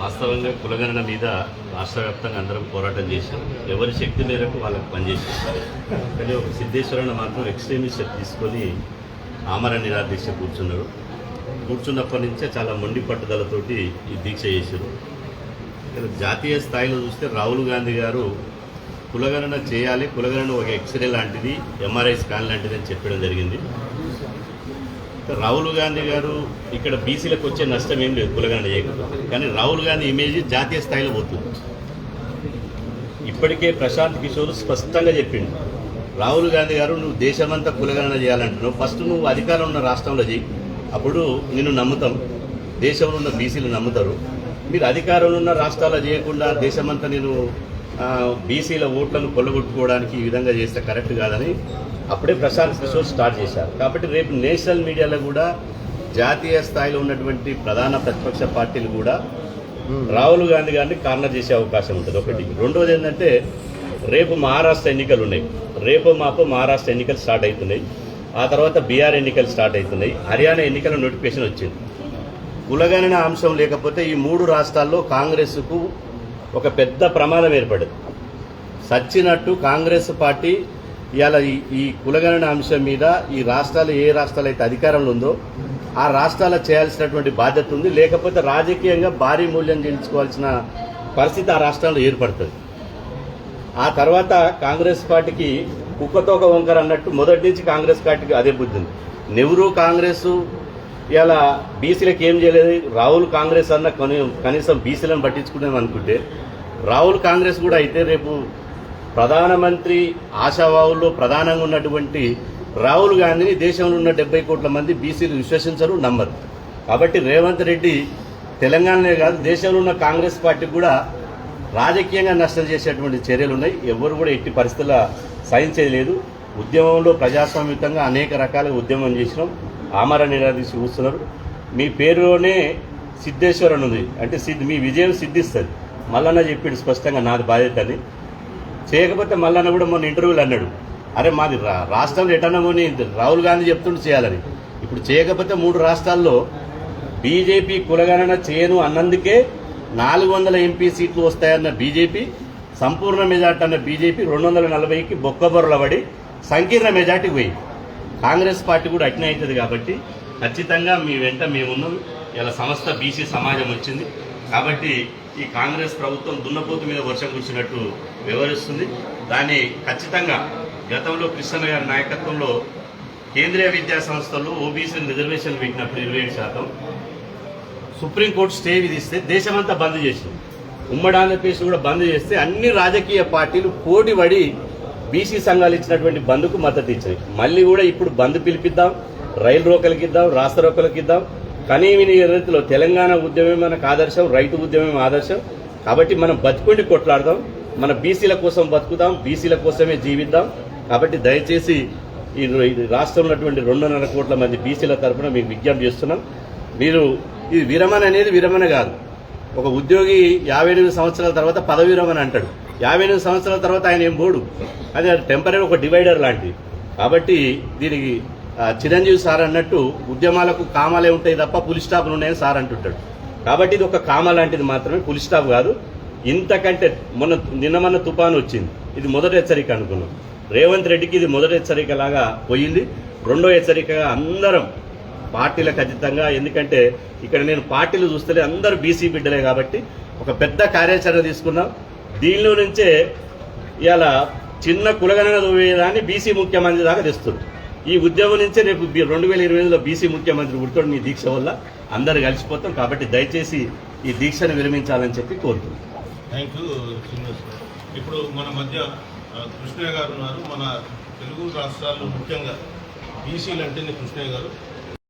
వాస్తవంగా కులగణన మీద రాష్ట్ర వ్యాప్తంగా అందరం పోరాటం చేశాం. ఎవరి శక్తి మేరకు వాళ్ళకి పనిచేసేస్తారు. కానీ ఒక సిద్ధేశ్వరుని మాత్రం ఎక్స్ట్రీమిస్ట్ తీసుకొని ఆమరణ నిరాదీక్ష కూర్చున్నారు. కూర్చున్నప్పటి నుంచే చాలా మొండి పట్టుదలతోటి ఈ దీక్ష చేశారు. ఇక్కడ జాతీయ స్థాయిలో చూస్తే రాహుల్ గాంధీ గారు కులగణన చేయాలి కులగణన ఒక ఎక్స్రే లాంటిది ఎంఆర్ఐ స్కాన్ లాంటిది అని చెప్పడం జరిగింది. రాహుల్ గాంధీ గారు ఇక్కడ బీసీలకు వచ్చే నష్టం ఏం లేదు కులగణన చేయకపోతే కానీ రాహుల్ గాంధీ ఇమేజ్ జాతీయ స్థాయిలో పోతుంది. ఇప్పటికే ప్రశాంత్ కిషోర్ స్పష్టంగా చెప్పిండు. రాహుల్ గాంధీ గారు నువ్వు దేశమంతా కులగణన చేయాలంటున్నావు. ఫస్ట్ నువ్వు అధికారం ఉన్న రాష్ట్రంలో చేయి అప్పుడు నిన్ను నమ్ముతాం. దేశంలో ఉన్న బీసీలు నమ్ముతారు. మీరు అధికారంలో ఉన్న రాష్ట్రాల్లో చేయకుండా దేశమంతా నేను బీసీల ఓట్లను కొల్లగొట్టుకోవడానికి ఈ విధంగా చేస్తే కరెక్ట్ కాదని అప్పుడే ప్రశాంత్ కిషోర్ స్టార్ట్ చేశారు. కాబట్టి రేపు నేషనల్ మీడియాలో కూడా జాతీయ స్థాయిలో ఉన్నటువంటి ప్రధాన ప్రతిపక్ష పార్టీలు కూడా రాహుల్ గాంధీ గారిని కార్నర్ చేసే అవకాశం ఉంటుంది. ఒకటి. రెండోది ఏంటంటే రేపు మహారాష్ట్ర ఎన్నికలు ఉన్నాయి. రేపు మాపు మహారాష్ట్ర ఎన్నికలు స్టార్ట్ అవుతున్నాయి. ఆ తర్వాత బీహార్ ఎన్నికలు స్టార్ట్ అవుతున్నాయి. హర్యానా ఎన్నికల నోటిఫికేషన్ వచ్చింది. కులగణన అంశం లేకపోతే ఈ మూడు రాష్ట్రాల్లో కాంగ్రెస్కు ఒక పెద్ద ప్రమాదం ఏర్పడింది. సచ్చినట్టు కాంగ్రెస్ పార్టీ ఇవాళ ఈ ఈ కులగణన అంశం మీద ఈ రాష్ట్రాలు ఏ రాష్ట్రాలు అయితే అధికారంలో ఉందో ఆ రాష్ట్రాల చేయాల్సినటువంటి బాధ్యత ఉంది. లేకపోతే రాజకీయంగా భారీ మూల్యం చెల్లించుకోవాల్సిన పరిస్థితి ఆ రాష్ట్రాల్లో ఏర్పడుతుంది. ఆ తర్వాత కాంగ్రెస్ పార్టీకి కుక్కతోక వంకర అన్నట్టు మొదటి నుంచి కాంగ్రెస్ పార్టీకి అదే బుద్ధి ఉంది. నెహ్రూ కాంగ్రెస్ ఇలా బీసీలకు ఏం చేయలేదు. రాహుల్ కాంగ్రెస్ అన్న కనీ- కనీసం బీసీలను పట్టించుకునేది అనుకుంటే రాహుల్ కాంగ్రెస్ కూడా అయితే రేపు ప్రధానమంత్రి ఆశావాహుల్లో ప్రధానంగా ఉన్నటువంటి రాహుల్ గాంధీని దేశంలో ఉన్న డెబ్బై కోట్ల మంది బీసీలు విశ్వసించరు నమ్మరు. కాబట్టి రేవంత్ రెడ్డి తెలంగాణనే కాదు దేశంలో ఉన్న కాంగ్రెస్ పార్టీ కూడా రాజకీయంగా నష్టం చేసేటువంటి చర్యలు ఉన్నాయి. ఎవరు కూడా ఎట్టి పరిస్థితుల సహించలేదు ఉద్యమంలో ప్రజాస్వామ్యుతంగా అనేక రకాలుగా ఉద్యమం చేసినాం. ఆమర నిరాదీసి కూస్తున్నారు. మీ పేరులోనే సిద్ధేశ్వర్ అని ఉంది. అంటే సిద్ధి మీ విజయం సిద్ధిస్తుంది. మల్లన్న చెప్పిండు స్పష్టంగా నాది బాధ్యత అని చేయకపోతే మళ్ళీ కూడా మొన్న ఇంటర్వ్యూలు అన్నాడు. అరే మాది రా- రాష్ట్రంలో ఎటన్నా పోనీ రాహుల్ గాంధీ చెప్తుంటే చేయాలని. ఇప్పుడు చేయకపోతే మూడు రాష్ట్రాల్లో బీజేపీ కులగణన చేయను అన్నందుకే నాలుగు వందల ఎంపీ సీట్లు వస్తాయన్న బీజేపీ సంపూర్ణ మెజార్టీ అన్న బీజేపీ రెండు వందల నలభైకి బొక్కబొరల పడి సంకీర్ణ మెజార్టీకి పోయి. కాంగ్రెస్ పార్టీ కూడా అట్నే అవుతుంది కాబట్టి ఖచ్చితంగా మీ వెంట మేమున్నాం ఇలా సమస్త బీసీ సమాజం వచ్చింది. కాబట్టి ఈ కాంగ్రెస్ ప్రభుత్వం దున్నపోతు మీద వర్షం కురిసినట్టు వివరిస్తుంది. దాన్ని ఖచ్చితంగా గతంలో కృష్ణ గారి నాయకత్వంలో కేంద్రీయ విద్యా సంస్థల్లో ఓబీసీ రిజర్వేషన్ పెట్టినప్పుడు ఇరవై ఏడు శాతం. సుప్రీంకోర్టు స్టే విధిస్తే దేశమంతా బంద్ చేసింది. ఉమ్మడి ఆంధ్రప్రదేశ్ కూడా బంద్ చేస్తే అన్ని రాజకీయ పార్టీలు పోటీ పడి బీసీ సంఘాలు ఇచ్చినటువంటి బంద్కు మద్దతు ఇచ్చాయి. మళ్ళీ కూడా ఇప్పుడు బంద్ పిలిపిద్దాం రైలు రోకలకి ఇద్దాం రాష్ట్ర రోకలకి ఇద్దాం కనీవిని రీతిలో తెలంగాణ ఉద్యమం మనకు ఆదర్శం రైతు ఉద్యమం ఆదర్శం. కాబట్టి మనం బతుకుండి కొట్లాడదాం మన బీసీల కోసం బతుకుదాం బీసీల కోసమే జీవిద్దాం. కాబట్టి దయచేసి ఈ రాష్ట్రంలో ఉన్నటువంటి రెండున్నర కోట్ల మంది బీసీల తరఫున మీకు విజ్ఞప్తి చేస్తున్నాం. మీరు ఇది విరమణ అనేది విరమణ కాదు. ఒక ఉద్యోగి యాభై ఎనిమిది సంవత్సరాల తర్వాత పదవి విరమణ అంటాడు. యాభై ఎనిమిది సంవత్సరాల తర్వాత ఆయన ఏం పోడు అది టెంపరీ ఒక డివైడర్ లాంటిది. కాబట్టి దీనికి చిరంజీవి సార్ అన్నట్టు ఉద్యమాలకు కామాలే ఉంటాయి తప్ప పులి స్టాపులు ఉన్నాయని సార్ అంటుంటాడు. కాబట్టి ఇది ఒక కామ లాంటిది మాత్రమే పులి స్టాప్ కాదు. ఇంతకంటే మొన్న నిన్న మొన్న తుఫాను వచ్చింది. ఇది మొదటి హెచ్చరిక అనుకున్నాం. రేవంత్ రెడ్డికి ఇది మొదటి హెచ్చరిక లాగా పోయింది. రెండో హెచ్చరికగా అందరం పార్టీల ఖచ్చితంగా ఎందుకంటే ఇక్కడ నేను పార్టీలు చూస్తే అందరూ బీసీ బిడ్డలే కాబట్టి ఒక పెద్ద కార్యాచరణ తీసుకున్నాం. దీనిలో నుంచే ఇవాళ చిన్న కులగణన చూపేదాన్ని బీసీ ముఖ్యమంత్రి దాకా తెస్తుంది ఈ ఉద్యమం నుంచే రేపు రెండు వేల ఇరవై ఐదులో బీసీ ముఖ్యమంత్రి పుడతాడు మీ దీక్ష వల్ల అందరు కలిసిపోతాం. కాబట్టి దయచేసి ఈ దీక్షను విరమించాలని చెప్పి కోరుతున్నాను థ్యాంక్ యూ ఇప్పుడు మన మధ్య కృష్ణయ్య గారు ఉన్నారు. మన తెలుగు రాష్ట్రాల్లో ముఖ్యంగా బీసీలు అంటేనే కృష్ణయ్య గారు.